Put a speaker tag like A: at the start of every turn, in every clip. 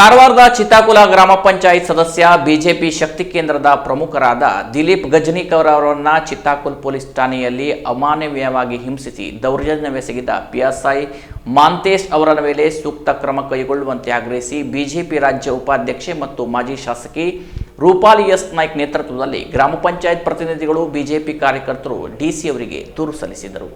A: ಕಾರವಾರದ ಚಿತ್ತಾಕುಲ ಗ್ರಾಮ ಪಂಚಾಯತ್ ಸದಸ್ಯ ಬಿಜೆಪಿ ಶಕ್ತಿ ಕೇಂದ್ರದ ಪ್ರಮುಖರಾದ ದಿಲೀಪ್ ಗಜನಿಕರ್ ಅವರನ್ನ ಚಿತ್ತಾಕುಲ್ ಪೊಲೀಸ್ ಠಾಣೆಯಲ್ಲಿ ಅಮಾನವೀಯವಾಗಿ ಹಿಂಸಿಸಿ ದೌರ್ಜನ್ಯವೆಸಗಿದ ಪಿಎಸ್ಐ ಮಾಂತೇಶ್ ಅವರ ಮೇಲೆ ಸೂಕ್ತ ಕ್ರಮ ಕೈಗೊಳ್ಳುವಂತೆ ಆಗ್ರಹಿಸಿ ಬಿಜೆಪಿ ರಾಜ್ಯ ಉಪಾಧ್ಯಕ್ಷೆ ಮತ್ತು ಮಾಜಿ ಶಾಸಕಿ ರೂಪಾಲಿ ಎಸ್ ನಾಯ್ಕ್ ನೇತೃತ್ವದಲ್ಲಿ ಗ್ರಾಮ ಪಂಚಾಯತ್ ಪ್ರತಿನಿಧಿಗಳು ಬಿಜೆಪಿ ಕಾರ್ಯಕರ್ತರು ಡಿಸಿ ಅವರಿಗೆ ದೂರು ಸಲ್ಲಿಸಿದರು.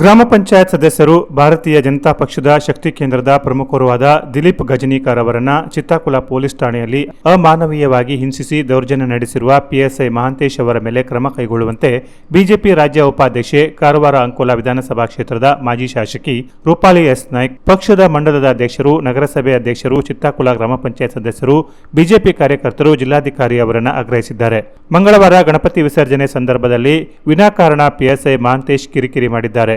B: ಗ್ರಾಮ ಪಂಚಾಯತ್ ಸದಸ್ಯರು ಭಾರತೀಯ ಜನತಾ ಪಕ್ಷದ ಶಕ್ತಿ ಕೇಂದ್ರದ ಪ್ರಮುಖರೂ ಆದ ದಿಲೀಪ್ ಗಜನೀಕರ್ ಅವರನ್ನ ಚಿತ್ತಾಕುಲ ಪೊಲೀಸ್ ಠಾಣೆಯಲ್ಲಿ ಅಮಾನವೀಯವಾಗಿ ಹಿಂಸಿಸಿ ದೌರ್ಜನ್ಯ ನಡೆಸಿರುವ ಪಿಎಸ್ಐ ಮಹಾಂತೇಶ್ ಅವರ ಮೇಲೆ ಕ್ರಮ ಕೈಗೊಳ್ಳುವಂತೆ ಬಿಜೆಪಿ ರಾಜ್ಯ ಉಪಾಧ್ಯಕ್ಷೆ ಕಾರವಾರ ಅಂಕೋಲಾ ವಿಧಾನಸಭಾ ಕ್ಷೇತ್ರದ ಮಾಜಿ ಶಾಸಕಿ ರೂಪಾಲಿ ಎಸ್ ನಾಯ್ಕ್, ಪಕ್ಷದ ಮಂಡಲದ ಅಧ್ಯಕ್ಷರು, ನಗರಸಭೆ ಅಧ್ಯಕ್ಷರು, ಚಿತ್ತಾಕುಲ ಗ್ರಾಮ ಪಂಚಾಯತ್ ಸದಸ್ಯರು, ಬಿಜೆಪಿ ಕಾರ್ಯಕರ್ತರು, ಜಿಲ್ಲಾಧಿಕಾರಿ ಅವರನ್ನು ಆಗ್ರಹಿಸಿದ್ದಾರೆ. ಮಂಗಳವಾರ ಗಣಪತಿ ವಿಸರ್ಜನೆ ಸಂದರ್ಭದಲ್ಲಿ ವಿನಾಕಾರಣ ಪಿಎಸ್ಐ ಮಹಾಂತೇಶ್ ಕಿರಿಕಿರಿ ಮಾಡಿದ್ದಾರೆ.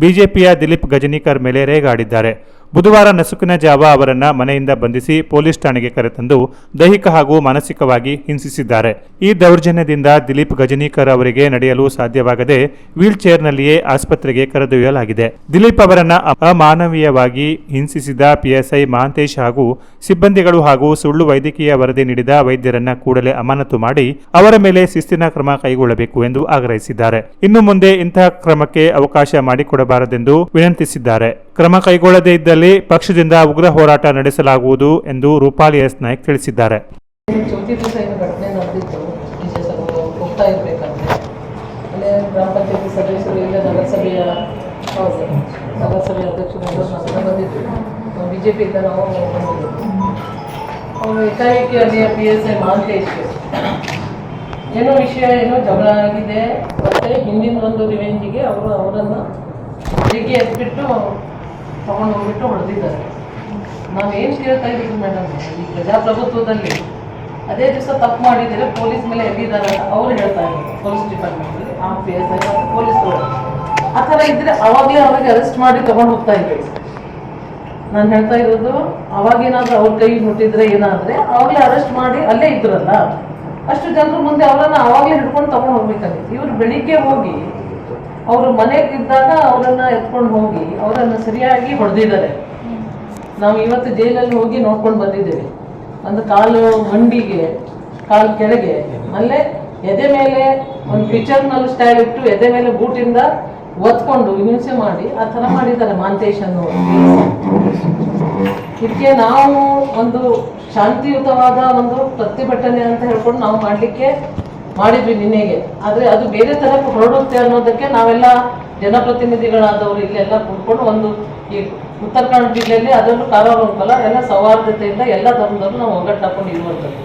B: ಬಿಜೆಪಿಯ ದಿಲೀಪ್ ಗಜನೀಕರ್ ಮೇಲೆ ರೇಗಾಡಿದ್ದಾರೆ. ಬುಧವಾರ ನಸುಕಿನ ಜಾವ ಅವರನ್ನ ಮನೆಯಿಂದ ಬಂಧಿಸಿ ಪೊಲೀಸ್ ಠಾಣೆಗೆ ಕರೆತಂದು ದೈಹಿಕ ಹಾಗೂ ಮಾನಸಿಕವಾಗಿ ಹಿಂಸಿಸಿದ್ದಾರೆ. ಈ ದೌರ್ಜನ್ಯದಿಂದ ದಿಲೀಪ್ ಗಜನೀಕರ್ ಅವರಿಗೆ ನಡೆಯಲು ಸಾಧ್ಯವಾಗದೆ ವೀಲ್ ಚೇರ್ನಲ್ಲಿಯೇ ಆಸ್ಪತ್ರೆಗೆ ಕರೆದೊಯ್ಯಲಾಗಿದೆ. ದಿಲೀಪ್ ಅವರನ್ನ ಅಮಾನವೀಯವಾಗಿ ಹಿಂಸಿಸಿದ ಪಿಎಸ್ಐ ಮಹಾಂತೇಶ್ ಹಾಗೂ ಸಿಬ್ಬಂದಿಗಳು ಹಾಗೂ ಸುಳ್ಳು ವೈದ್ಯಕೀಯ ವರದಿ ನೀಡಿದ ವೈದ್ಯರನ್ನ ಕೂಡಲೇ ಅಮಾನತು ಮಾಡಿ ಅವರ ಮೇಲೆ ಶಿಸ್ತಿನ ಕ್ರಮ ಕೈಗೊಳ್ಳಬೇಕು ಎಂದು ಆಗ್ರಹಿಸಿದ್ದಾರೆ. ಇನ್ನು ಮುಂದೆ ಇಂತಹ ಕ್ರಮಕ್ಕೆ ಅವಕಾಶ ಮಾಡಿಕೊಡಬಾರದೆಂದು ವಿನಂತಿಸಿದ್ದಾರೆ. ಕ್ರಮ ಕೈಗೊಳ್ಳದೇ ಇದ್ದಲ್ಲಿ ಪಕ್ಷದಿಂದ ಉಗ್ರ ಹೋರಾಟ ನಡೆಸಲಾಗುವುದು ಎಂದು ರೂಪಾಲಿ ಎಸ್ ನಾಯ್ಕ್ ತಿಳಿಸಿದ್ದಾರೆ.
C: ಏನೋ ವಿಷಯ, ಏನೋ ಜಗಳ ಆಗಿದೆ. ಮತ್ತೆ ಹಿಂದಿನ ಒಂದು ರಿವೆಂಜಿಗೆ ಅವರು ಅವರನ್ನು ಬೆಳಿಗ್ಗೆ ಎದ್ಬಿಟ್ಟು ತಗೊಂಡು ಹೋಗ್ಬಿಟ್ಟು ಹೊಡೆದಿದ್ದಾರೆ. ನಾವೇನು ಕೇಳ್ತಾ ಇದ್ದೀವಿ ಮೇಡಮ್ ಈ ಪ್ರಜಾಪ್ರಭುತ್ವದಲ್ಲಿ ಅದೇ ದಿವಸ ತಪ್ಪು ಮಾಡಿದರೆ ಪೊಲೀಸ್ ಮೇಲೆ ಎಲ್ಲಿದ್ದಾರೆ ಅಂತ ಅವ್ರು ಹೇಳ್ತಾ ಇದ್ದಾರೆ, ಪೊಲೀಸ್ ಡಿಪಾರ್ಟ್ಮೆಂಟಲ್ಲಿ ಆ ಪಿ ಎಸ್ ಐ ಪೊಲೀಸ್ ಪೊಲೀಸ್ಗಳು ಆ ಥರ ಇದ್ದರೆ ಅವಾಗಲೇ ಅವ್ರಿಗೆ ಅರೆಸ್ಟ್ ಮಾಡಿ ತಗೊಂಡು ಹೋಗ್ತಾ ಇದ್ವಿ. ನಾನು ಹೇಳ್ತಾ ಇರೋದು ಅವಾಗೇನಾದ್ರೂ ಅವ್ರ ಕೈ ಮುಟ್ಟಿದ್ರೆ ಏನಾದರೆ ಅವಾಗಲೇ ಅರೆಸ್ಟ್ ಮಾಡಿ ಅಲ್ಲೇ ಇದ್ರಲ್ಲ. ಅಷ್ಟು ಜನರು ಮುಂದೆ ಅವರನ್ನು ಅವಾಗಲೇ ಹಿಡ್ಕೊಂಡು ತಗೊಂಡು ಹೋಗ್ಬೇಕಾಗಿತ್ತು. ಇವ್ರು ಬೆಳಿಗ್ಗೆ ಹೋಗಿ ಅವರು ಮನೆಗಿದ್ದಾಗ ಅವರನ್ನ ಎತ್ಕೊಂಡು ಹೋಗಿ ಅವರನ್ನು ಸರಿಯಾಗಿ ಹೊಡೆದಿದ್ದಾರೆ. ನಾವು ಇವತ್ತು ಜೈಲಲ್ಲಿ ಹೋಗಿ ನೋಡ್ಕೊಂಡು ಬಂದಿದ್ದೇವೆ. ಒಂದು ಕಾಲು ಮಂಡಿಗೆ, ಕಾಲು ಕೆಳಗೆ, ಅಲ್ಲೇ ಎದೆ ಮೇಲೆ ಒಂದು ಪಿಕ್ಚರ್ನಲ್ಲಿ ಸ್ಟೈಲ್ ಇಟ್ಟು ಎದೆ ಮೇಲೆ ಬೂಟಿಂದ ಒತ್ಕೊಂಡು ಹಿಂಸೆ ಮಾಡಿ ಆ ಥರ ಮಾಡಿದ್ದಾರೆ ಮಾಂತೇಶ್ ಅನ್ನೋರು ಇದಕ್ಕೆ ನಾವು ಒಂದು ಶಾಂತಿಯುತವಾದ ಒಂದು ಪ್ರತಿಭಟನೆ ಅಂತ ಹೇಳ್ಕೊಂಡು ನಾವು ಮಾಡಲಿಕ್ಕೆ ಮಾಡಿದ್ವಿ ನಿನ್ನೆಗೆ. ಆದರೆ ಅದು ಬೇರೆ ತರ ಹೊರಡುತ್ತೆ ಅನ್ನೋದಕ್ಕೆ ನಾವೆಲ್ಲ ಜನಪ್ರತಿನಿಧಿಗಳಾದವರು ಇಲ್ಲೆಲ್ಲ ಕೂತ್ಕೊಂಡು ಒಂದು ಈ ಉತ್ತರ ಕನ್ನಡ ಜಿಲ್ಲೆಯಲ್ಲಿ ಅದರಲ್ಲೂ ಕಾರವಾರ ಎಲ್ಲ ಸೌಹಾರ್ದತೆಯಿಂದ ಎಲ್ಲ ಧರ್ಮದವರು ನಾವು ಒಗ್ಗಟ್ಟು ಹಾಕೊಂಡು ಇರುವಂಥದ್ದು.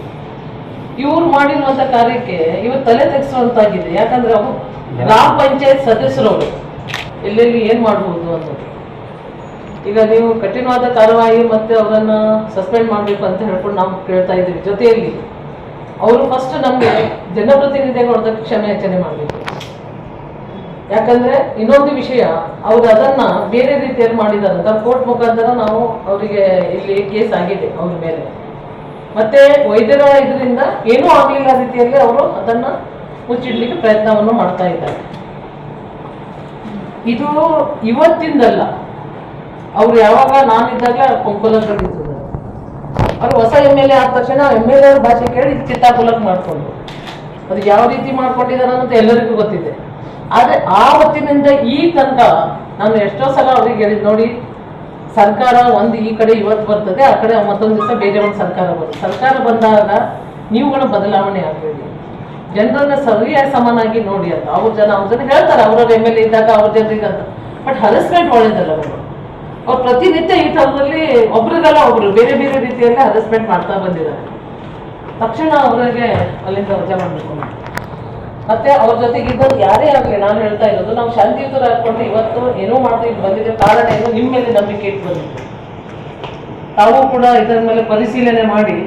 C: ಇವ್ರು ಮಾಡಿರುವಂಥ ಕಾರ್ಯಕ್ಕೆ ಇವರು ತಲೆ ತೆಗೆಸುವಂತಾಗಿದೆ. ಯಾಕಂದ್ರೆ ಅವರು ಗ್ರಾಮ ಪಂಚಾಯತ್ ಸದಸ್ಯರವರು. ಎಲ್ಲೆಲ್ಲಿ ಏನು ಮಾಡಬಹುದು ಅಂತ ಈಗ ನೀವು ಕಠಿಣವಾದ ಕಾರ್ಯವಾಹಿ ಮತ್ತೆ ಅವರನ್ನ ಸಸ್ಪೆಂಡ್ ಮಾಡಬೇಕು ಅಂತ ಹೇಳ್ಕೊಂಡು ನಾವು ಕೇಳ್ತಾ ಇದ್ದೀವಿ ಜೊತೆಯಲ್ಲಿ. ಅವರು ಫಸ್ಟ್ ನಮಗೆ ಜನಪ್ರತಿನಿಧಿಗಳೊಂದಕ್ಕೆ ಕ್ಷಮೆ ಯಾಚನೆ ಮಾಡಬೇಕು. ಯಾಕಂದ್ರೆ ಇನ್ನೊಂದು ವಿಷಯ, ಅವ್ರು ಅದನ್ನ ಬೇರೆ ರೀತಿಯಲ್ಲಿ ಮಾಡಿದಾರಂತ ಕೋರ್ಟ್ ಮುಖಾಂತರ ನಾವು ಅವರಿಗೆ ಇಲ್ಲಿ ಕೇಸ್ ಆಗಿದೆ ಅವ್ರ ಮೇಲೆ. ಮತ್ತೆ ವೈದ್ಯರ ಇದರಿಂದ ಏನೂ ಆಗಲಿಲ್ಲ ರೀತಿಯಲ್ಲಿ ಅವರು ಅದನ್ನ ಮುಚ್ಚಿಡ್ಲಿಕ್ಕೆ ಪ್ರಯತ್ನವನ್ನು ಮಾಡ್ತಾ ಇದ್ದಾರೆ. ಇದು ಇವತ್ತಿಂದಲ್ಲ. ಅವ್ರು ಯಾವಾಗ ನಾನಿದ್ದಾಗ ಕೊಂಕೊಲಗಳಿದ್ದಾರೆ ಅವ್ರು ಹೊಸ ಎಂ ಎಲ್ ಎ ಆದ ತಕ್ಷಣ ಎಂ ಎಲ್ ಎ ಭಾಷೆ ಕೇಳಿ ಚಿತ್ತಾಕುಲಕ್ ಮಾಡ್ಕೊಂಡು. ಅದು ಯಾವ ರೀತಿ ಮಾಡ್ಕೊಂಡಿದ್ದಾರೆ ಅನ್ನೋದು ಎಲ್ಲರಿಗೂ ಗೊತ್ತಿದೆ. ಆದರೆ ಆ ಹೊತ್ತಿನಿಂದ ಈ ತನಕ ನಾನು ಎಷ್ಟೋ ಸಲ ಅವ್ರಿಗೆ ಹೇಳಿದ್ ನೋಡಿ, ಸರ್ಕಾರ ಒಂದು ಈ ಕಡೆ ಇವತ್ತು ಬರ್ತದೆ, ಆ ಕಡೆ ಮತ್ತೊಂದು ದಿವಸ ಬೇರೆ ಒಂದು ಸರ್ಕಾರ ಬರುತ್ತೆ. ಸರ್ಕಾರ ಬಂದಾಗ ನೀವುಗಳ ಬದಲಾವಣೆ ಆಗಬೇಡಿ. ಜನರನ್ನ ಸರಿಯಾಗಿ ಸಮನಾಗಿ ನೋಡಿ ಅಂತ. ಅವ್ರ ಜನ ಅವ್ರ ಜನ ಹೇಳ್ತಾರೆ, ಅವ್ರವ್ರ ಎಂ ಎಲ್ ಎ ಇದ್ದಾಗ ಅವ್ರ ಜನರಿಗೆ ಅಂತ ಬಟ್ ಹರಸ್ಮೆಂಟ್ ಒಳ್ಳೇದಲ್ಲ ಅವರು ಅವ್ರು ಪ್ರತಿನಿತ್ಯ ಈ ಥರದಲ್ಲಿ ಒಬ್ರಿಗಲ್ಲ ಒಬ್ರು, ಬೇರೆ ಬೇರೆ ರೀತಿಯಲ್ಲಿ ಹರಸ್ಮೆಂಟ್ ಮಾಡ್ತಾ ಬಂದಿದ್ದಾರೆ. ತಕ್ಷಣ ಅವರಿಗೆ ಅಲ್ಲಿಂದ ವಜಾ ಮಾಡಬೇಕು ಮತ್ತೆ ಅವ್ರ ಜೊತೆಗೆ ಇದ್ದವ್ರು ಯಾರೇ ಆಗಲಿ, ನಾನು ಹೇಳ್ತಾ ಇರೋದು, ನಾವು ಶಾಂತಿಯುತರ ಹಾಕೊಂಡು ಇವತ್ತು ಏನೋ ಮಾಡ್ತಾ ಇಲ್ಲಿ ಬಂದಿದ್ದೆ ಕಾರಣ ಏನು ನಿಮ್ಮ ಮೇಲೆ ನಂಬಿಕೆ ಇಟ್ಟು ಬಂದಿದ್ದು ತಾವು ಕೂಡ ಇದರ ಮೇಲೆ ಪರಿಶೀಲನೆ ಮಾಡಿ,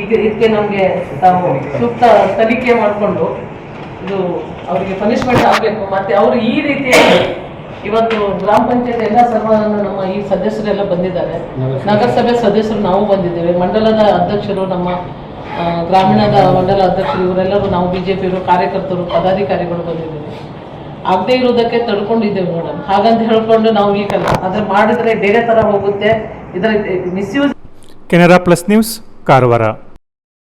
C: ಈಗ ಇದಕ್ಕೆ ನಮಗೆ ತಾವು ಸೂಕ್ತ ತನಿಖೆ ಮಾಡಿಕೊಂಡು ಇದು ಅವರಿಗೆ ಪನಿಷ್ಮೆಂಟ್ ಆಗಬೇಕು. ಮತ್ತೆ ಅವರು ಈ ರೀತಿಯಾಗಿ ಇವತ್ತು ಗ್ರಾಮ ಪಂಚಾಯತ್ ಎಲ್ಲ ಸರ್ವ ನಮ್ಮ ಈ ಸದಸ್ಯರೆಲ್ಲ ಬಂದಿದ್ದಾರೆ. ನಗರಸಭೆ ಸದಸ್ಯರು ನಾವು ಬಂದಿದ್ದೇವೆ. ಮಂಡಲದ ಅಧ್ಯಕ್ಷರು ನಮ್ಮ ಗ್ರಾಮೀಣದ ಮಂಡಲ ಅಧ್ಯಕ್ಷರು ಇವರೆಲ್ಲರೂ ನಾವು ಬಿಜೆಪಿಯವರು ಕಾರ್ಯಕರ್ತರು ಪದಾಧಿಕಾರಿಗಳು ಬಂದಿದ್ದೇವೆ. ಆಗದೇ ಇರೋದಕ್ಕೆ ತಡ್ಕೊಂಡಿದ್ದೇವೆ ಮೇಡಮ್ ಹಾಗಂತ ಹೇಳ್ಕೊಂಡು ನಾವು ಈಗಲ್ಲ. ಆದರೆ ಮಾಡಿದ್ರೆ ಬೇರೆ ತರ ಹೋಗುತ್ತೆ. ಇದರ misuse
B: Canara plus news Karwar.